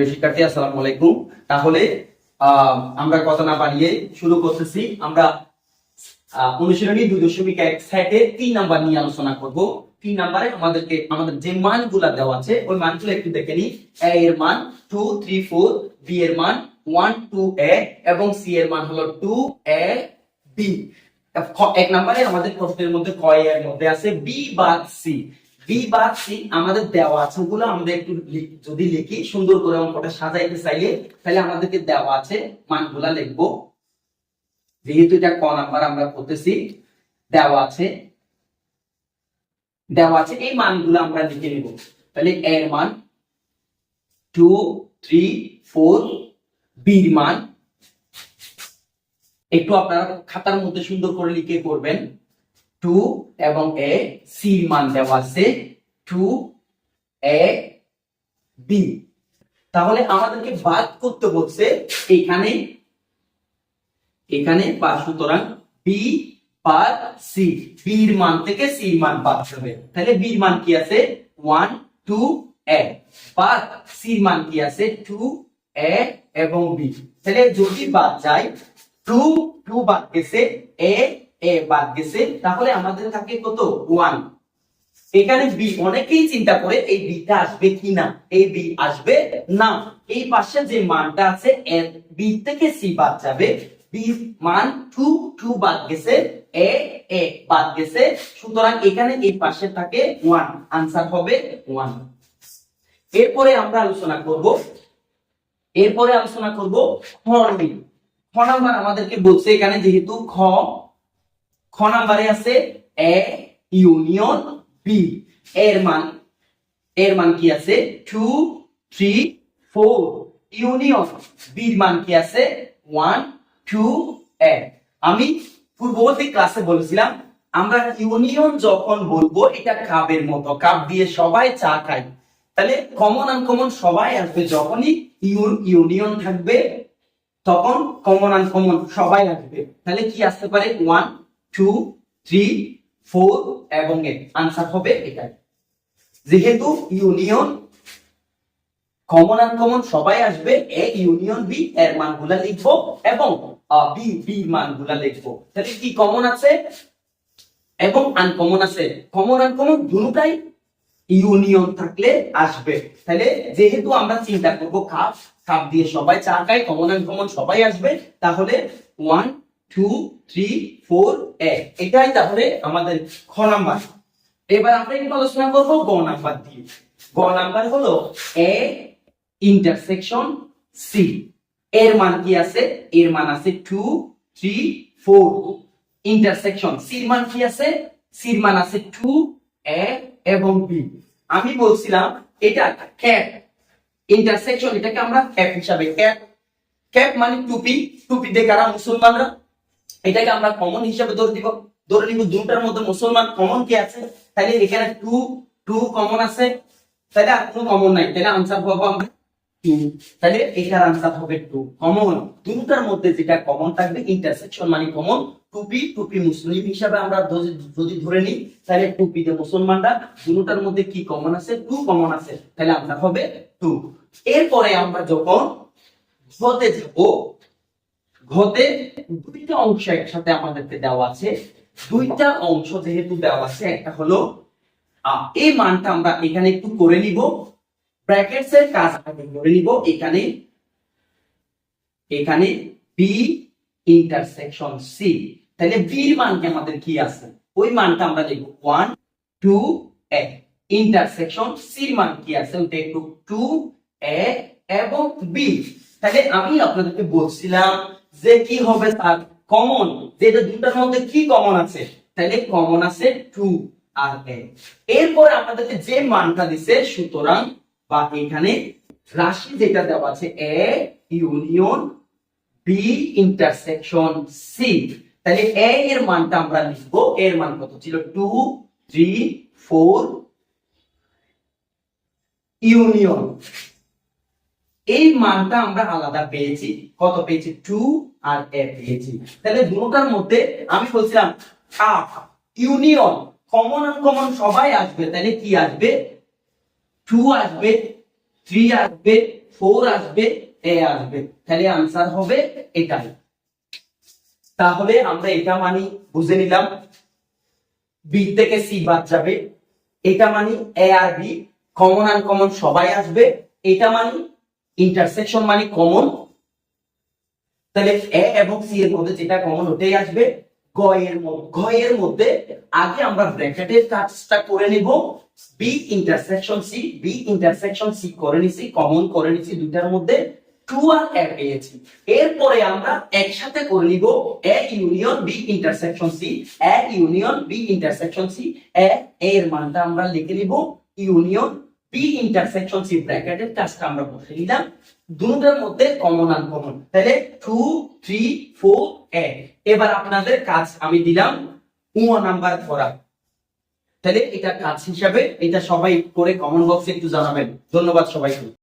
প্রিয় শিক্ষার্থী, আসসালামু আলাইকুম। তাহলে আমরা কথা না বাড়িয়ে শুরু করতেছি। আমরা অনুশীলনী দুই দশমিক এক সেটে তিন নাম্বার নিয়ে আলোচনা করব। তিন নাম্বারে আমাদেরকে, আমাদের যে মানগুলা দেওয়া আছে, ওই মানগুলো একটু দেখে এ এর মান টু থ্রি ফোর বি এর মান ওয়ান টু এ এবং সি এর মান হলো টু এ বি এক নম্বরে আমাদের প্রশ্নের মধ্যে কয় এর মধ্যে আছে? বি বা সি বি বা সি আমাদের দেওয়া আছে, ওগুলো আমরা একটু যদি লিখি, সুন্দর করে অঙ্কটা সাজাইতে চাইলে, তাহলে আমাদেরকে দেওয়া আছে মানগুলা লিখব। যেহেতু এটা ক নাম্বার আমরা করতেছি, দেওয়া আছে। দেওয়া আছে, এই মানগুলো আমরা লিখে নিব। তাহলে এ এর মান টু, থ্রি, ফোর, বির মান। একটু আপনারা খাতার মধ্যে সুন্দর করে লিখে করবেন টু এবং এ সি মান দেওয়া আছে টু এ বি তাহলে আমাদেরকে বাদ করতে বলছে এখানে এখানে বা সুতরাং বি বাদ সি বির মান থেকে সি মান বাদ হবে তাহলে বির মান কি আছে? ওয়ান টু এ বাদ সি মান কি আছে? টু এ এবং বি তাহলে যদি বাদ যায় টু টু বাদ গেছে এ বাদ গেছে, তাহলে আমাদের থাকে কত? ওয়ান এখানে বি অনেকেই চিন্তা করে এই বিটা আসবে কিনা, এই বি আসবে না। এই পাশে যে মানটা আছে এর বি থেকে সি বাদ যাবে। বি মান টু টু বাদ গেছে এ এ বাদ গেছে। সুতরাং এখানে এই পাশে থাকে ওয়ান আনসার হবে ওয়ান এরপরে আমরা আলোচনা করব, এরপরে আলোচনা করব খ নিয়ে। আমাদেরকে বলছে এখানে যেহেতু খ খ নাম্বারে আছে এ, ইউনিয়ন, বি। এর মান এর মান কি আছে? Two, three, four. ইউনিয়ন, বির মান কি আছে? ওয়ান, টু এ আমি পূর্ববর্তী ক্লাসে বলেছিলাম, আমরা ইউনিয়ন যখন বলব, এটা কাপের মতো। কাপ দিয়ে সবাই চা খায়। তাহলে কমন আনকমন সবাই আসবে। যখনই ইউ- ইউনিয়ন থাকবে, তখন কমন আনকমন সবাই আসবে। তাহলে কি আসতে পারে? ওয়ান টু থ্রি ফোর এবং এইট আনসার হবে এটাই। যেহেতু ইউনিয়ন কমন সবাই আসবে এ ইউনিয়ন বি এর এবং বি বি তাহলে কি কমন আছে? এবং আনকমন আছে। কমন আনকমন দুটাই ইউনিয়ন থাকলে আসবে। তাহলে যেহেতু আমরা চিন্তা করব কাপ কাপ দিয়ে সবাই চা খায় কমন আনকমন সবাই আসবে, তাহলে ওয়ান টু থ্রি ফোর এ এটাই তাহলে আমাদের খ নাম্বার। এবার আমরা একটু আলোচনা করব গ নাম্বার দিয়ে। গ নাম্বার হলো এ ইন্টারসেকশন সি এর মান কি আছে? এর মান আছে টু থ্রি ফোর ইন্টারসেকশন সির মান কি আছে? সির মান আছে টু এ এবং বি আমি বলছিলাম এটা ক্যাপ ইন্টারসেকশন এটাকে আমরা ক্যাপ হিসাবে। ক্যাপ ক্যাপ মানে টুপি। টুপি দিয়ে মুসলমানরা এটাকে আমরা কমন হিসেবে ধরে দিব ধরে নিব দুটার মধ্যে মুসলমান কমন কি আছে? তাহলে এখানে টু টু কমন আছে। তাহলে আর কোনো কমন নাই। তাহলে আনসার পাবো আমরা টু তাহলে এটার আনসার হবে টু কমন দুটার মধ্যে যেটা কমন থাকবে ইন্টারসেকশন মানে কমন টুপি টুপি মুসলিম হিসাবে আমরা যদি ধরে নিই, তাহলে টুপিতে মুসলমানরা দুটার মধ্যে কি কমন আছে? টু কমন আছে। তাহলে আনসার হবে টু এরপরে আমরা যখন ঘতে যাব ঘতে দুইটা অংশ একসাথে আমাদেরকে দেওয়া আছে। দুইটা অংশ যেহেতু দেওয়া আছে, একটা হলো এই মানটা আমরা এখানে একটু করে নিব। ব্র্যাকেটস এর কাজ আগে করে নিব। এখানে এখানে বি ইন্টারসেকশন সি তাহলে বির মানকে আমাদের কি আছে? ওই মানটা আমরা লিখব ওয়ান টু এ ইন্টারসেকশন সির মান কি আছে? ওইটা একটু টু এ এবং বি তাহলে আমি আপনাদেরকে বলছিলাম যে কি হবে তার কমন যেটা দুটার মধ্যে কি কমন আছে? তাহলে কমন আছে টু আর এ এরপরে আমাদেরকে যে মানটা দিছে, সুতরাং বা এখানে রাশি যেটা দেওয়া আছে A union B intersection C তাহলে এ এর মানটা আমরা লিখব। এর মান কত ছিল? টু থ্রি ফোর ইউনিয়ন এই মানটা আমরা আলাদা পেয়েছি। কত পেয়েছি? টু আর এ পেয়েছি। তাহলে দুটার মধ্যে আমি বলছিলাম ইউনিয়ন কমন কমন সবাই আসবে। তাহলে কি আসবে? টু আসবে থ্রি আসবে ফোর আসবে এ আসবে। তাহলে আনসার হবে এটাই। তাহলে আমরা এটা মানি, বুঝে নিলাম। বি থেকে সি বাদ যাবে। এটা মানি এ আর বি কমন আনকমন সবাই আসবে। এটা মানি ইন্টারসেকশন মানে কমন তাহলে এ এবং সি এর মধ্যে যেটা কমন ওটাই আসবে। গ এর মধ্যে গ এর মধ্যে আগে আমরা ব্র্যাকেটের কাজটা করে নিব। B intersection C B intersection C করে নিছি কমন করে নিছি দুইটার মধ্যে। টু আর এ পেয়েছি এরপরে আমরা একসাথে করে নিব A union B intersection C A union B intersection C A এর মানটা আমরা লিখে নিব। ইউনিয়ন বি ইন্টারসেকশন সি ব্র্যাকেটের কাজটা আমরা বসে দুটার মধ্যে কমন আনকমন তাহলে টু থ্রি ফোর এ এবার আপনাদের কাজ আমি দিলাম উয়া নাম্বার করা। তাহলে এটা কাজ হিসাবে এটা সবাই করে কমন বক্সে একটু জানাবেন। ধন্যবাদ সবাইকে।